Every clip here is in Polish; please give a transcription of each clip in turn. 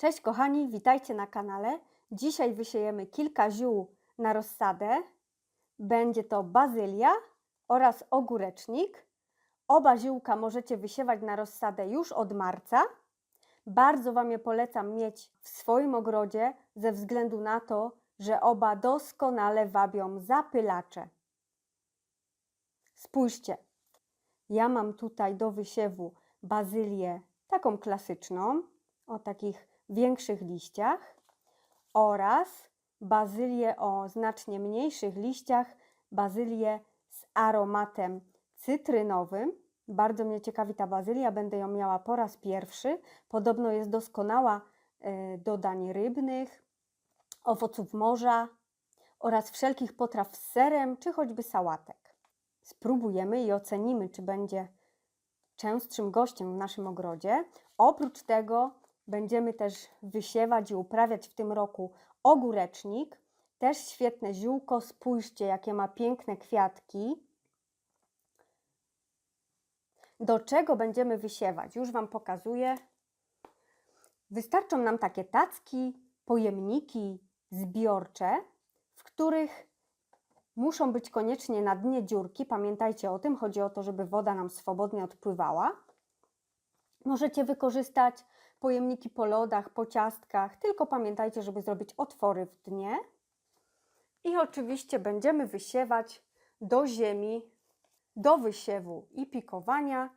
Cześć kochani, witajcie na kanale. Dzisiaj wysiejemy kilka ziół na rozsadę. Będzie to bazylia oraz ogórecznik. Oba ziółka możecie wysiewać na rozsadę już od marca. Bardzo Wam je polecam mieć w swoim ogrodzie ze względu na to, że oba doskonale wabią zapylacze. Spójrzcie, ja mam tutaj do wysiewu bazylię taką klasyczną, o takich większych liściach oraz bazylię o znacznie mniejszych liściach, bazylię z aromatem cytrynowym. Bardzo mnie ciekawi ta bazylia, będę ją miała po raz pierwszy. Podobno jest doskonała e, do dań rybnych, owoców morza oraz wszelkich potraw z serem czy choćby sałatek. Spróbujemy i ocenimy, czy będzie częstszym gościem w naszym ogrodzie. Oprócz tego będziemy też wysiewać i uprawiać w tym roku ogórecznik. Też świetne ziółko. Spójrzcie, jakie ma piękne kwiatki. Do czego będziemy wysiewać? Już Wam pokazuję. Wystarczą nam takie tacki, pojemniki zbiorcze, w których muszą być koniecznie na dnie dziurki. Pamiętajcie o tym, chodzi o to, żeby woda nam swobodnie odpływała. Możecie wykorzystać pojemniki po lodach, po ciastkach, tylko pamiętajcie, żeby zrobić otwory w dnie. I oczywiście będziemy wysiewać do ziemi, do wysiewu i pikowania.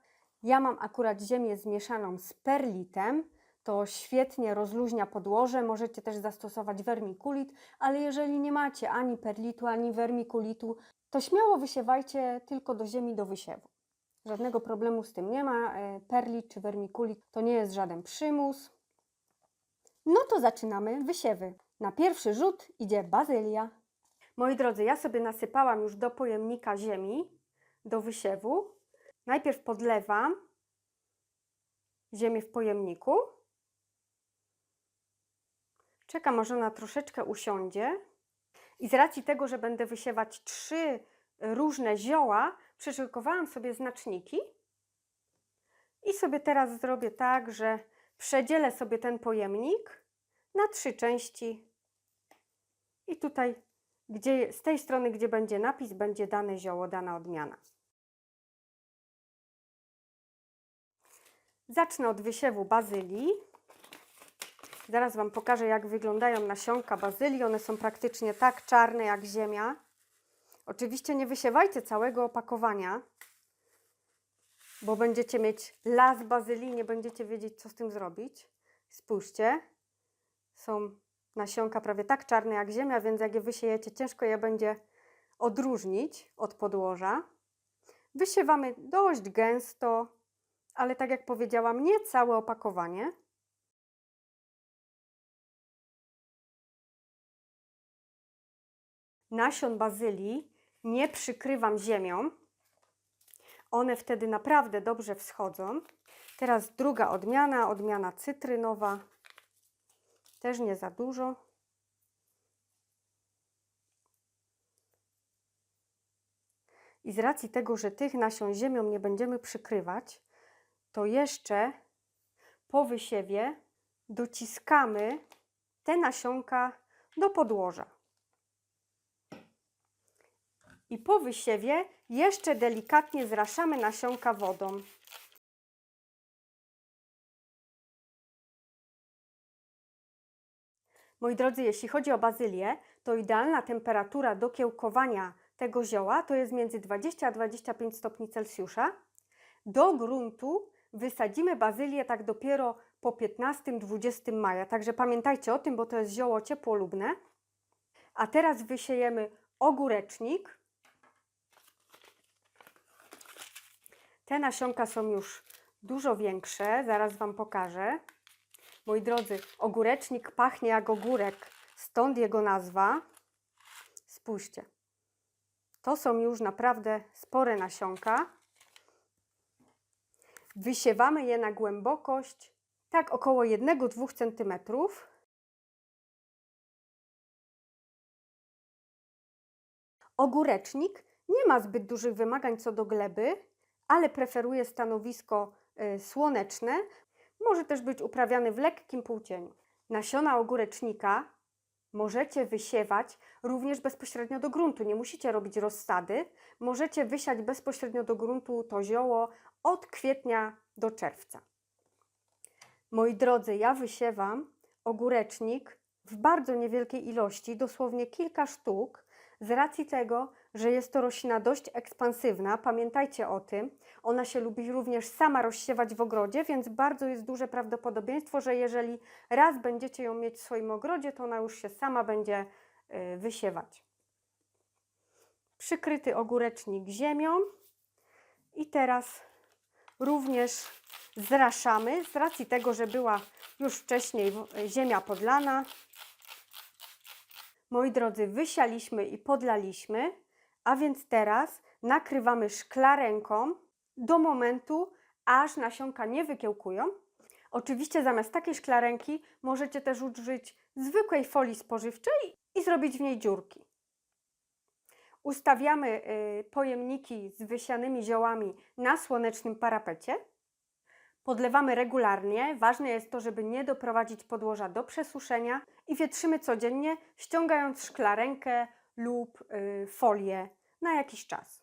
Ja mam akurat ziemię zmieszaną z perlitem. To świetnie rozluźnia podłoże. Możecie też zastosować wermikulit, ale jeżeli nie macie ani perlitu, ani wermikulitu, to śmiało wysiewajcie tylko do ziemi do wysiewu. Żadnego problemu z tym nie ma. E, Perlit czy wermikulit to nie jest żaden przymus. No to zaczynamy wysiewy. Na pierwszy rzut idzie bazylia. Moi drodzy, ja sobie nasypałam już do pojemnika ziemi do wysiewu. Najpierw podlewam ziemię w pojemniku. Czekam, aż ona troszeczkę usiądzie. I z racji tego, że będę wysiewać trzy różne zioła, przyszykowałam sobie znaczniki i sobie teraz zrobię tak, że przedzielę sobie ten pojemnik na trzy części i tutaj gdzie, z tej strony, gdzie będzie napis, będzie dane zioło, dana odmiana. Zacznę od wysiewu bazylii. Zaraz Wam pokażę, jak wyglądają nasionka bazylii. One są praktycznie tak czarne jak ziemia. Oczywiście nie wysiewajcie całego opakowania, bo będziecie mieć las bazylii, nie będziecie wiedzieć, co z tym zrobić. Spójrzcie, są nasionka prawie tak czarne jak ziemia, więc jak je wysiejecie, ciężko je będzie odróżnić od podłoża. Wysiewamy dość gęsto, ale tak jak powiedziałam, nie całe opakowanie. Nasion bazylii nie przykrywam ziemią. One wtedy naprawdę dobrze wschodzą. Teraz druga odmiana, odmiana cytrynowa. Też nie za dużo. I z racji tego, że tych nasion ziemią nie będziemy przykrywać, to jeszcze po wysiewie dociskamy te nasionka do podłoża. I po wysiewie jeszcze delikatnie zraszamy nasionka wodą. Moi drodzy, jeśli chodzi o bazylię, to idealna temperatura do kiełkowania tego zioła to jest między 20 a 25 stopni Celsjusza. Do gruntu wysadzimy bazylię tak dopiero po 15-20 maja. Także pamiętajcie o tym, bo to jest zioło ciepłolubne. A teraz wysiejemy ogórecznik. Te nasionka są już dużo większe, zaraz Wam pokażę. Moi drodzy, ogórecznik pachnie jak ogórek, stąd jego nazwa. Spójrzcie. To są już naprawdę spore nasionka. Wysiewamy je na głębokość tak około 1-2 cm. Ogórecznik nie ma zbyt dużych wymagań co do gleby, ale preferuje stanowisko y, słoneczne. Może też być uprawiany w lekkim półcieniu. Nasiona ogórecznika możecie wysiewać również bezpośrednio do gruntu. Nie musicie robić rozsady. Możecie wysiać bezpośrednio do gruntu to zioło od kwietnia do czerwca. Moi drodzy, ja wysiewam ogórecznik w bardzo niewielkiej ilości, dosłownie kilka sztuk, z racji tego, że jest to roślina dość ekspansywna. Pamiętajcie o tym. Ona się lubi również sama rozsiewać w ogrodzie, więc bardzo jest duże prawdopodobieństwo, że jeżeli raz będziecie ją mieć w swoim ogrodzie, to ona już się sama będzie y, wysiewać. Przykryty ogórecznik ziemią i teraz również zraszamy z racji tego, że była już wcześniej w- ziemia podlana. Moi drodzy, wysialiśmy i podlaliśmy, a więc teraz nakrywamy szklarenką do momentu, aż nasionka nie wykiełkują. Oczywiście zamiast takiej szklarenki możecie też użyć zwykłej folii spożywczej i zrobić w niej dziurki. Ustawiamy y, pojemniki z wysianymi ziołami na słonecznym parapecie. Podlewamy regularnie. Ważne jest to, żeby nie doprowadzić podłoża do przesuszenia i wietrzymy codziennie, ściągając szklarenkę lub y, folię na jakiś czas.